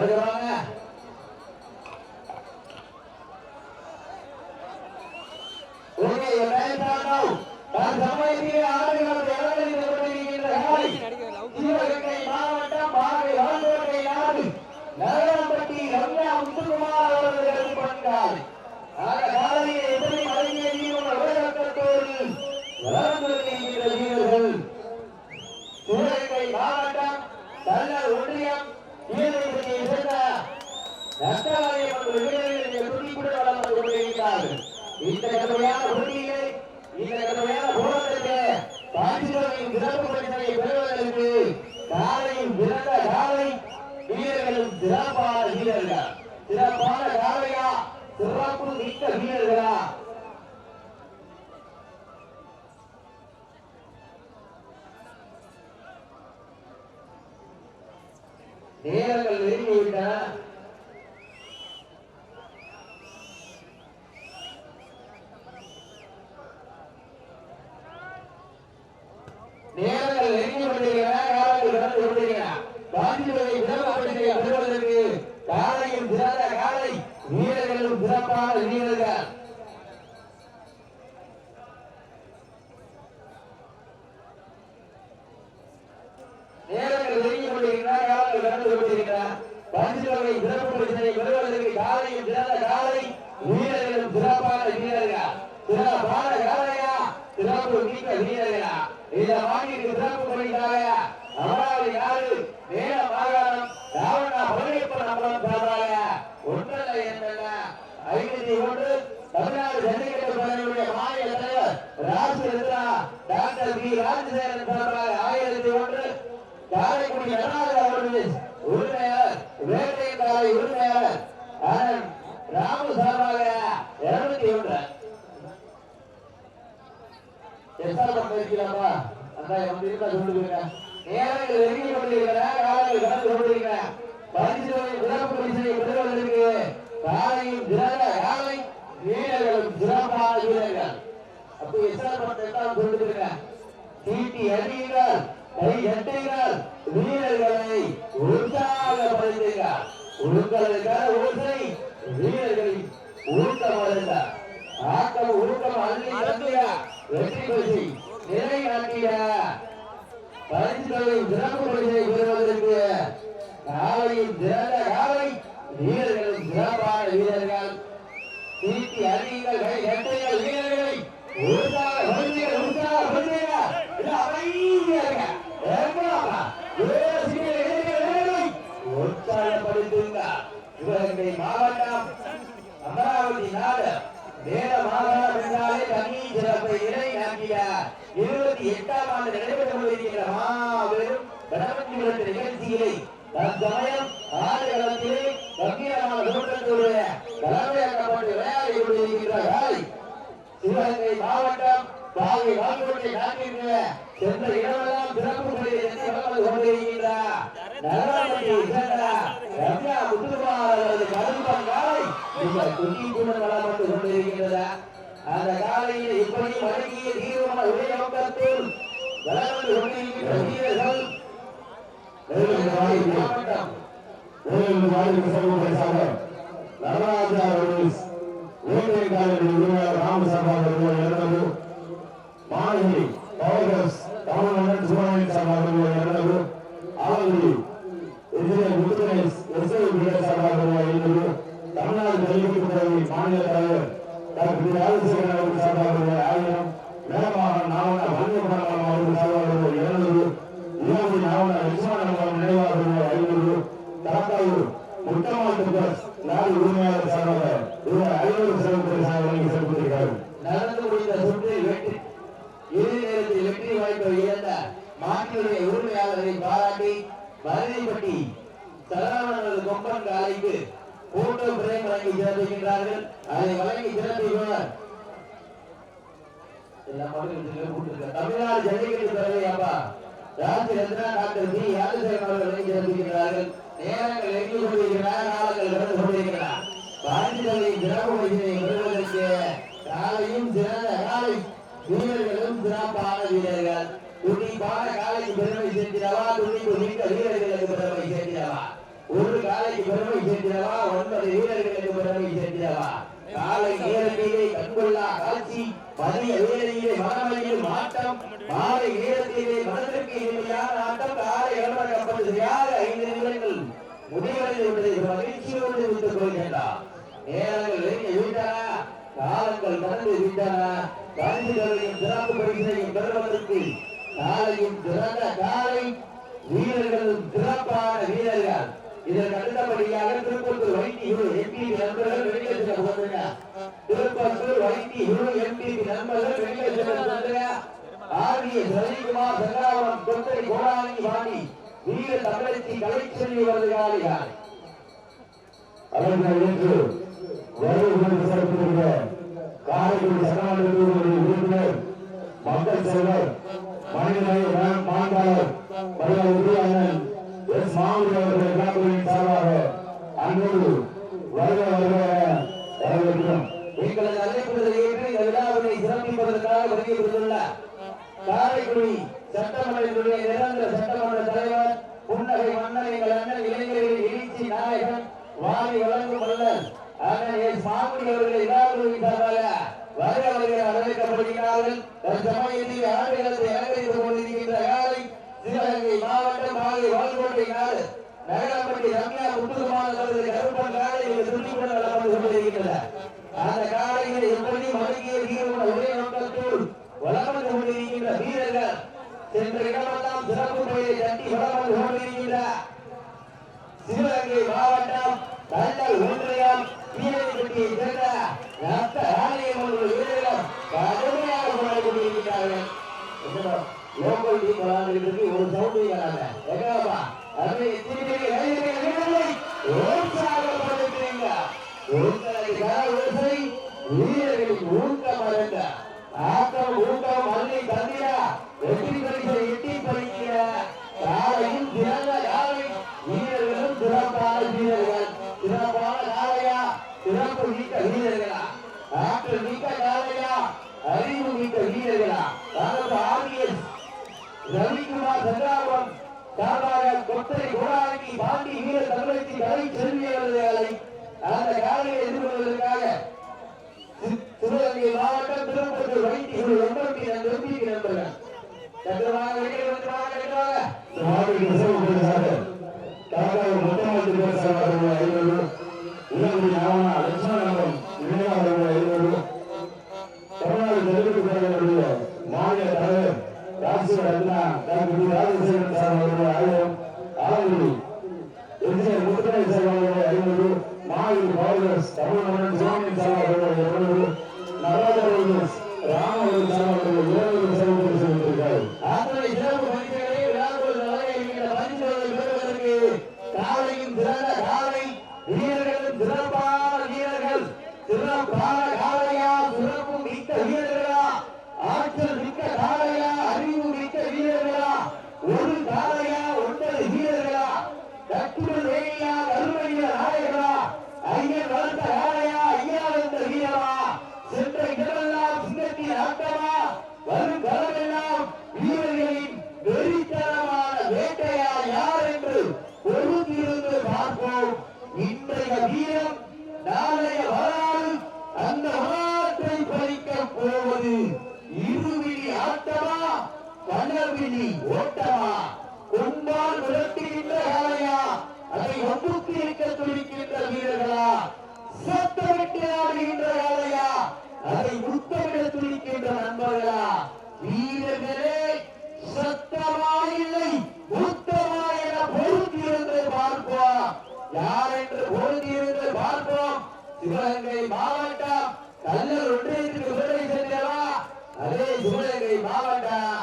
வருகிறாங்க okay right on நான் சமயத்திலே ஆடுகளம் எவரில் கொண்டிருக்கின்ற காலை சிவகங்கை மாவட்டம் பாவை ஆண்டோட்டை நாடு நகரம்பட்டி ரம்யா முத்துக்குமார் அவர்கள் பண்கால் ஆக காலையை எப்படி வழங்கிய ஜீவன் உலகத்தோடு வளர்ந்து வருகின்ற வீரர்கள் சிவகங்கை மாவட்டம் தள்ளர் ஒன்றியம் ஈரப்பட்டியை சேர்ந்த ரத்தவாரியம் என்ற வீரர்கள் துணிக்குடன் வளர்ந்து கொண்டிருக்கிறார்கள் இந்த கடுமையான போட்டியிலே இந்த கடுமையான போராட்டத்திலே பாண்டியர்களின் சிறப்பு பரிசனை பெறுவதற்கு காலையும் பிறந்த காலை வீரர்களும் சிறப்பான வீரர்கள் சிறப்பான காலையா சிறப்பு மிக்க வீரர்களா நேரங்கள் நெருங்கிவிட்டன நேரங்கள் நெருங்கி கொண்டிருக்கிற காலங்கள் கடந்து கொண்டிருக்கிற பாதிப்புகளை சிறப்புப்படுத்திய பெறுவதற்கு காலையும் சிறந்த காலை வீரர்களும் சிறப்பான வீரர்கள் நேரங்கள் நெருங்கி கொண்டிருக்கிற காலங்கள் கடந்து கொண்டிருக்கிற பாதிப்புகளை சிறப்புப்படுத்திய பெறுவதற்கு காலையும் சிறந்த காலை வீரர்களும் சிறப்பான வீரர்கள் சிறப்பான காலையா சிறப்பு மிக்க வீரர்களா இந்த மாநில சிறப்பு பண்ணிட்டாங்க அமராவதி நாடு மேல மாகாணம் ராவணா பழனியப்பன் நம்மளும் சார்பாக ஒன்றல்ல என்னல்ல ஐநூத்தி ஒன்று தமிழ்நாடு ஜல்லிக்கட்டு பணியுடைய மாநில தலைவர் ராசு இந்திரா டாக்டர் பி ராஜசேகரன் சார்பாக ஆயிரத்தி ஒன்று காரைக்குடி நடராஜர் அவர்கள் உரிமையாளர் வேட்டை காலை உரிமையாளர் அண்ணன் ராமு சார்பாக இருநூத்தி ஒன்று எஸ்ஆர் பேசிக்கலாமா அதான் வந்து இருக்கா சொல்லுங்க நேரங்கள் நெருங்கி கொண்டிருக்கிற காலங்கள் கடந்து கொண்டிருக்கிற பரிசுகளை சிறப்பு பரிசனை பெறுவதற்கு காலையும் சிறந்த காலை வீரர்களும் வீரர்கள் அப்போ எஸ்ஆர் பட்டம் எல்லாம் சொல்லுங்க சீட்டி அடியுங்கள் கை எட்டுங்கள் வீரர்களை உற்சாகப்படுத்துங்கள் உங்களுக்கான ஓசை வீரர்களின் ஊக்கமடைந்த ஆக்கம் ஊக்கம் அள்ளி தந்தியா வெற்றி பசி நிலை நாட்டிய பரிசுகளை சிறப்பு பரிசை பெறுவதற்கு காலையில் சிறந்த காலை வீரர்களும் சிறப்பான வீரர்கள் தீட்டி அறிவீர்கள் கை வீரர்களை உற்சாக படுத்துங்கள் உற்சாக படுத்துங்கள் இது அமைதியாக உற்சாகப்படுத்துங்க. சிவகங்கை மாவட்டம். அமராவதி நாடு. வேத மாகாணம் என்றாலே தனி சிறப்பை இணை நாட்டிய இருபத்தி எட்டாம் ஆண்டு நடைபெற்று கொண்டிருக்கிற மாபெரும் கணபதி விரட்டு நிகழ்ச்சியிலே தற்சமயம் ஆடுகளத்திலே கம்பீரமான தலைமையாக்கப்பட்டு விளையாடி கொண்டிருக்கிற சிவகங்கை மாவட்டம் பாவை நாட்டிற்கு சென்ற இடமெல்லாம் சிறப்பு சேர்ந்த ரம்யா முத்துக்குமார் அவரது காலை வளர்ந்து அந்த காலையில் இப்படி வழங்கிய தீவிரமான ஒரே நோக்கத்தில் வளர்ந்து கொண்டிருக்கின்ற வீரர்கள் மாவட்டம். நடராஜா பிரேம் வழங்கி சிறப்பிக்கின்றார்கள் அதை வழங்கி சிறப்பிப்பவர் எல்லாம் மக்களுக்கு கூட்டிருக்க தமிழ்நாடு ஜல்லிக்கட்டு தலைமை அப்பா ராஜரத்னா டாக்டர் பி யாதசேகரன் அவர்கள் வழங்கி சிறப்பிக்கின்றார்கள் நேரங்கள் எங்கி கொண்டிருக்கிறார் காலங்கள் சிறப்பு பரிசினை பெறுவதற்கு காலையும் சிறந்த காலை வீரர்களும் சிறப்பான வீரர்கள். துணிப்பான காலைக்கு பெருமை சேர்க்கிறவா துணிக்கு மிக்க வீரர்களுக்கு பெருமை சேர்க்கிறவா ஒரு காலைக்கு பெருமை சேர்க்கிறவா? ஒன்பது வீரர்களுக்கு பெருமை சேர்க்கிறவா? காலை நேரத்திலே கண்கொள்ளா காட்சி பதிய வேலையிலே மனமலையில் மாற்றம் மாலை நேரத்திலே மனதிற்கு இனிமையான ஆட்டம் காலை இளவரக்கப்பட்டு சரியாக ஐந்து நிமிடங்கள் முடிவடைந்து விட்டதை. மகிழ்ச்சியோடு விட்டுக் கொள்கின்றார். நேரங்கள் நெருங்கி விட்டன காலங்கள் கடந்து விட்டன. பரிசுகளையும் சிறப்பு பரிசையும் பெறுவதற்கு காலையும் சிறந்த காலை வீரர்களும் சிறப்பான வீரர்கள். இதற்கு அடுத்தபடியாக திருப்பத்தூர் வைத்தி இரு எம்பி நண்பர்கள் வெளியேற்ற போதுங்க திருப்பத்தூர் வைத்தி இரு எம்பி நண்பர்கள் வெளியேற்ற செல்ல போதுங்க ஆர்விய ரவிக்குமார் சங்காவரம் கொத்தரை கோடானி வாணி வீர தமிழச்சி கலைச்செல்வி வருகிறார்கள் அவர்கள் இன்று வருகை சிறப்பித்திருக்க காரைக்குடி சட்டமன்ற உறுப்பினர் மக்கள் செல்வர் மனிதநேய மாண்பாளர் மரியாதை உதயண்ணன் எஸ் மாவுடி அவர்கள் விழாக்குழுவின் சார்பாக அன்போடு வருக வருக வரவேற்கிறோம். எங்களது அழைப்புகளை ஏற்று இந்த விழாவினை சிறப்பிப்பதற்காக வருகை புரிந்துள்ள காரைக்குடி சட்டமன்றத்துடைய நிரந்தர சட்டமன்ற தலைவர் புன்னகை மன்னர் எங்கள் அண்ணன் இளைஞர்களின் எழுச்சி நாயகன் வாரி வழங்கும் மன்னர் அண்ணன் எஸ் மாமுடி அவர்கள் விழாக்குழுவின் சார்பாக வருக வருகிற வரவேற்கப்படுகிறார்கள். தற்சமயத்தில் ஆண்டுகளத்தை அலங்கரித்துக் கொண்டிருக்கின்ற சிவகங்கை மாவட்டம் மாலை வாழ்கோட்டை நாடு நகரப்பட்டி ரம்யா முத்துக்குமார் அவர்கள் கருப்பன் சுற்றி கொண்டு வளர்ந்து கொண்டிருக்கின்றனர். அந்த காலையில் எப்படி மடங்கிய வீரர்கள் ஒரே நோக்கத்தோடு வளர்ந்து கொண்டிருக்கின்ற வீரர்கள் சென்ற இடமெல்லாம் சிறப்பு பெயரை தட்டி வளர்ந்து வந்து கொண்டிருக்கின்ற சிவகங்கை மாவட்டம் தண்டல் ஒன்றியம் வீரர்பட்டியை சேர்ந்த ரத்த ஆலயம் ஒன்று வீரர்கள் கடுமையாக போராடி கொண்டிருக்கிறார்கள் லோக்கல் டீம் விளையாடுறதுக்கு ஒரு சவுண்டு கேளாங்க. எங்கப்பா அதை திருப்பி கோடாங்கி வீர தமிழச்சி கலை செல்வியவர்களை அந்த காலையை எதிர்கொள்வதற்காக திருநெல்வேலி மாவட்டம் திருப்பத்தூர் வைத்தியர்கள் எண்பத்தி ரெண்டு எம்பி நண்பர்கள். சக்கரமாக இன்றைய வீரம் நாளைய வரலாறு அந்த வரலாற்றை பறிக்க போவது இருவிழி ஆட்டமா கனவிழி ஓட்டமா கொண்டால் விரட்டுகின்ற காலையா அதை ஒப்புக்கு இருக்க துடிக்கின்ற வீரர்களா சத்தமிட்டு ஆடுகின்ற காலையா அதை முத்தமிட துடிக்கின்ற நண்பர்களா வீரர்களே சத்தமா இல்லை முத்தமா என பொறுத்திருந்து பார்ப்போம் யார் என்று பொறுத்திருந்து பார்ப்போம். சிவகங்கை மாவட்டம் கல்லூர் ஒன்றியத்திற்கு விடுதலை சென்றவா? அதே சிவகங்கை மாவட்டம்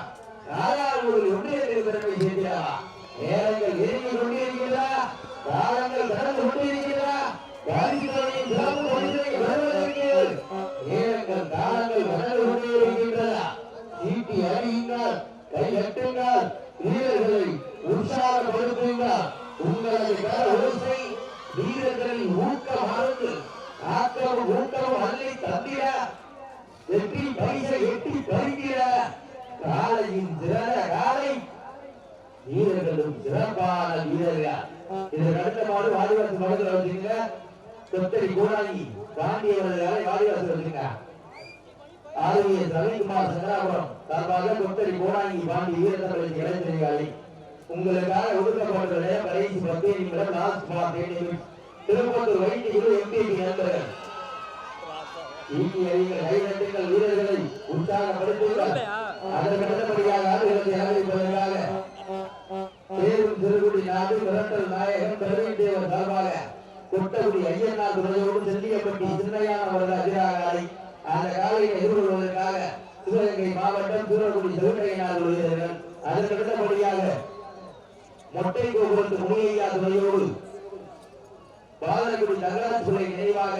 நாகார்கோவில் ஒன்றியத்திற்கு விடுதலை சேர்க்கிறா நேரங்கள் நெருங்கி கொண்டிருக்கிறதா வீரர்களின் ஊக்கம் மறந்து ஆக்கமும் ஊக்கமும் ಅಲ್ಲಿ ತಂದಿರ வெற்றி பரிசை எட்டி பறிக்கிற காலையின் சிறந்த காலை வீரர்களும் சிறப்பான வீரர்கள். இதற்கு அடுத்த மாடு வாடிவாசல் பக்கத்துல வச்சுங்க கொத்தடி கூடாங்கி பாண்டியவர்களை வாடிவாசல் வச்சுங்க ஆளுநர் ரவிக்குமார் சங்கராபுரம் சார்பாக கொத்தடி கோடாங்கி பாண்டி வீரத்தமிழ் இளைஞர்காலை உங்களுக்காக ஒதுக்கப்பட்ட கடைசி பத்து நிமிடம் லாஸ்ட் மார்க் திருப்பத்தூர் வைத்து குழு எம்பிபி நண்பர்கள். இந்திய கைதட்டுங்கள் வீரர்களை உற்சாகப்படுத்துங்கள் அதற்கு அடுத்தபடியாக ஆடுகளத்தை ஆதரிப்பதற்காக சேரும் சிறுகுடி நாடு மிரட்டல் நாயகன் பிரவீன் தேவர் சார்பாக கொட்டகுடி ஐயனார் துறையோடு செல்லியப்பட்டி சின்னையான அவரது அதிராகாலை அந்த காலையை எதிர்கொள்வதற்காக சிவகங்கை மாவட்டம் சூரக்குடி சிவகையினார் வருகிறார்கள். அதற்கு அடுத்தபடியாக மொட்டை கோபுரத்து முனியையா துறையோடு பாலகுடி நகராட்சியை நினைவாக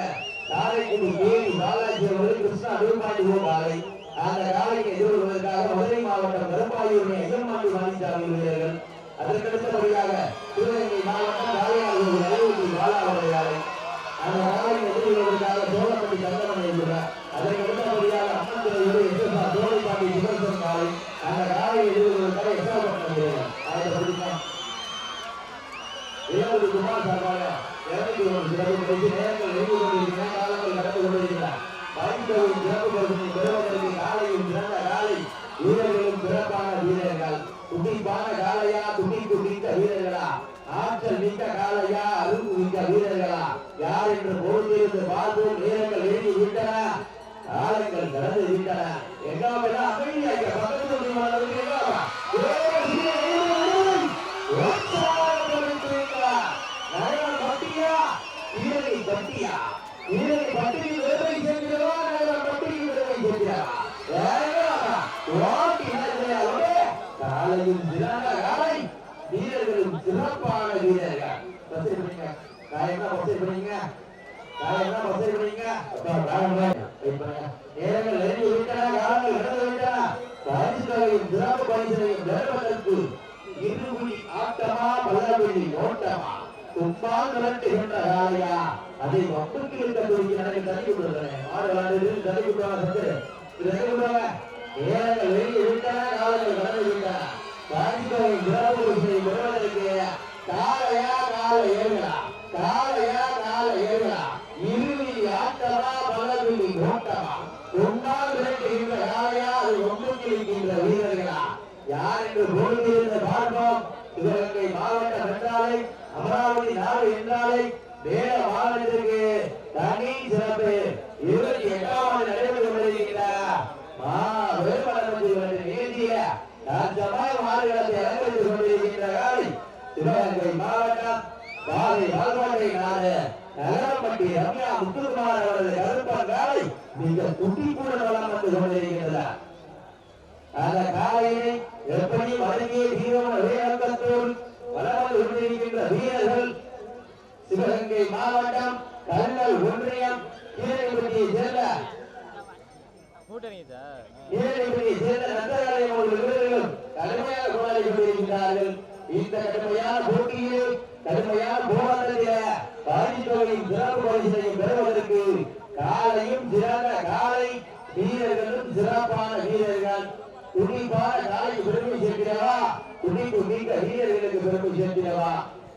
காரைக்குடி தேவி பாலாஜி அவர்கள் கிருஷ்ணா திருப்பாண்டி காலை. அந்த காலைக்கு எதிர்கொள்வதற்காக மதுரை மாவட்டம் கருப்பாயூரினை எதிர்மாண்டி வாணிசாமி வீரர்கள். அதற்கடுத்தபடியாக திருநெல்வேலி மாவட்டம் காலையாளர் அலுவலி பாலாவரை அந்த காலையை எதிர்கொள்வதற்காக சோழப்பட்டி சந்தமன் என்கிறார் அதற்கு அடுத்தபடியாக அம்மன் துறையோடு எஸ்எஸ்ஆர் சோழைப்பாண்டி சுதர்சன் காலை அந்த காலையை எதிர்கொள்வதற்காக எஸ்ஆர்பட்டம் வீரர்கள் அதை படிக்கலாம் ஏழு குமார் சார்பாக இருநூத்தி ஒரு சிறப்பு பரிசு நேரங்கள் நெருங்கி கொண்டிருக்கின்றன காலங்கள் கடந்து கொண்டிருக்கின்றன பரிசுத்தொகையின் சிறப்பு பரிசினை பெறுவதற்கு காலையும் சிறந்த காலை வீரர்களும் சிறப்பான வீரர்கள். துடிப்பான காலையா துடிப்பு மிக்க வீரர்களா? ஆற்றல் மிக்க காலையா அரும்பு மிக்க வீரர்களா? யார் என்று பொறுத்திருந்து பார்ப்போம். நேரங்கள் நெருங்கி விட்டன. காலங்கள் கடந்து விட்டன. எங்காவெல்லாம் அமைதியாக பக்கத்தில் உள்ளவர்களுக்கு எங்காவா? ஏய், வீரர்கள், உற்சாகப்படுத்துவீங்களா? நகரம் பட்டியா? வீரரை பட்டியா? வீரரை பட்டியில் விடுதலை செய்கிறவா? நகரம் பட்டியில் விடுதலை செய்கிறவா? வேறவா? ஓட்டி நிலையாளே, காலையும் சிறந்த காலை வீரர்களும் சிறப்பான வீரர்கள் வசதி பண்ணீங்க காலையெல்லாம் வசதி பண்ணீங்க காலையெல்லாம் வசதி பண்ணீங்க அப்பா, காலையெல்லாம் வெயிட் பண்ணுங்க. நேரங்கள் நெருங்கி விட்டன காலங்கள் கடந்து விட்டன பரிசுகளையும் சிறப்பு பரிசுகளையும் பெறுவதற்கு இருபுலி ஆட்டமா ஓட்டமா தும்பால் மிரட்டுகின்ற காலையா அதை வம்புக்கு இருக்க துடிக்க நடக்க தள்ளி விடுறேன் மாடு விளையாண்டு தள்ளி விடுவாங்க சத்து இது தள்ளி விடுவாங்க நேரங்கள் வெளியே விட்டன கடந்து விட்டன பரிசுகளையும் சிறப்பு பரிசுகளை பெறுவதற்கு காலையா கால ஏழுகளா? காலையா கால ஏழுகளா? இருவிழி ஆட்டமா பலவெளி ஓட்டமா? தும்பால் மிரட்டுகின்ற காலையா அது வம்புக்கு இருக்கின்ற வீரர்களா? யார் என்று பார்ப்போம். சிவகங்கை மாவட்டம் என்றாலே அமராவதி நாடு என்றாலே வேட மாவட்டத்திற்கு தனி சிறப்பு. இருபத்தி எட்டாவது நடைபெற்று கொண்டிருக்கிறார் மா வேட்பாளர் நிகழ்ச்சிய ராஜ்யமாக மாநிலத்தை அலங்கரித்துக் கொண்டிருக்கின்ற காலை சிவகங்கை மாவட்டம் காலை வாழ்வாட்டை நாடு. நகரப்பட்டி ரம்யா முத்துக்குமார் அவரது கருப்பன் காலை மிக வளம் வந்து கொண்டிருக்கின்றனர். அந்த காலையினை எப்படி வழங்கிய வீரம வேகத்தோடு வளர்ந்து கொண்டிருக்கின்ற வீரர்கள் சிவகங்கை மாவட்டம் கல்லல் ஒன்றியம் கீழப்பட்டியை சேர்ந்த கீழப்பட்டியை சேர்ந்த நந்தகாலயம் அவர்கள் வீரர்களும் கடுமையாக போராடி கொண்டிருக்கிறார்கள் இந்த கடுமையான போட்டியிலே கடுமையான போராட்டத்தில பரிசுத்தொகையின் சிறப்பு பரிசினையும் பெறுவதற்கு காலையும் சிறந்த காலை வீரர்களும் சிறப்பான வீரர்கள். துடிப்பான காலைக்கு பெருமை சேர்க்கிறவா? துடிப்பு மிக்க வீரர்களுக்கு பெருமை சேர்க்கிறவா?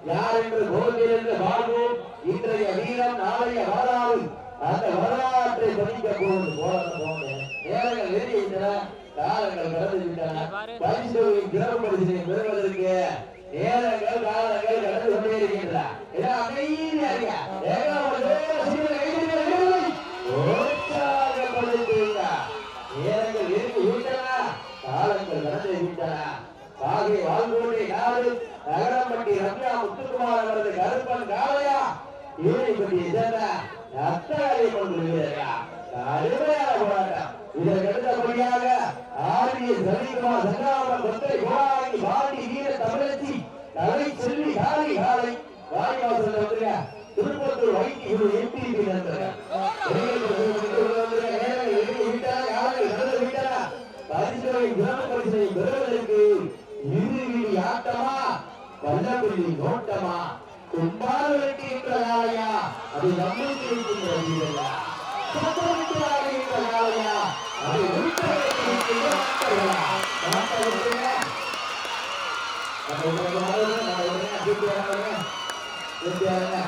யார் என்று போதில் என்று வாழ்வோம்? இன்றைய வீரம் நாளைய வரலாறு அந்த வரலாற்றை படிக்க போவது போராட்ட போங்க நேரங்கள் நெருங்கிவிட்டன காலங்கள் கடந்து விட்டன பரிசுத்தொகையின் சிறப்பு பரிசினை பெறுவதற்கு நேரங்கள் காலங்கள் கடந்து கொண்டே இருக்கின்றன அமைதியா இருங்க ஏகாவது சீக்கிரம் கைதட்டுங்கள். உற்சாகப்படுத்துங்க. நேரங்கள் நெருங்கி விட்டன காலங்கள் கடந்து விட்டன பாகை வாழ்கோட்டை நாடு ரம்யா முத்துக்குமார் அவரது கருப்பன் காளையா. சேர்ந்த கொண்டு போராட்டம். ஆரிய சங்காமன் கொத்தை பாண்டி வீர தமிழச்சி தலை செல்வி காலை காலை வாரிவாசல் வந்துருங்க திருப்பத்தூர் வைத்தி எம்பி நண்பர்கள் நாட்டை விட்டுங்க கும்பால் உங்களை அது நம்மளுக்கு உடனே கூப்பிட்டு வராங்க வெற்றியாளங்க.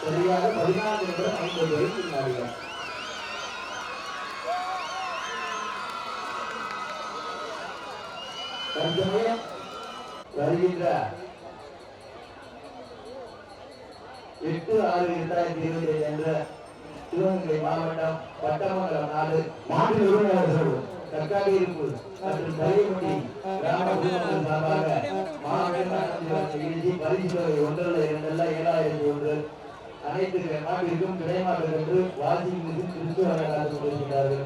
சரியாக பதினான்கு நிமிடம் ஐம்பது நாடுகள் வருகின்ற எட்டு ஆறு இரண்டாயிரத்தி இருபத்தி ஐந்து என்ற சிவகங்கை மாவட்டம் பட்டமங்கலம் நாடு மாட்டின் உரிமையாளர் தற்காலிக இருப்பு மற்றும் கலியமுடி கிராம பொதுமக்கள் சார்பாக மாவட்ட எழுதி பரிசு தொகை ஒன்றல்ல இரண்டல்ல ஏழாயிரத்தி ஒன்று. அனைத்து நாட்டிற்கும் கிடைமாற்றம் என்று வாசிங் கிறிஸ்துவ காத்துக் கொண்டிருக்கிறார்கள்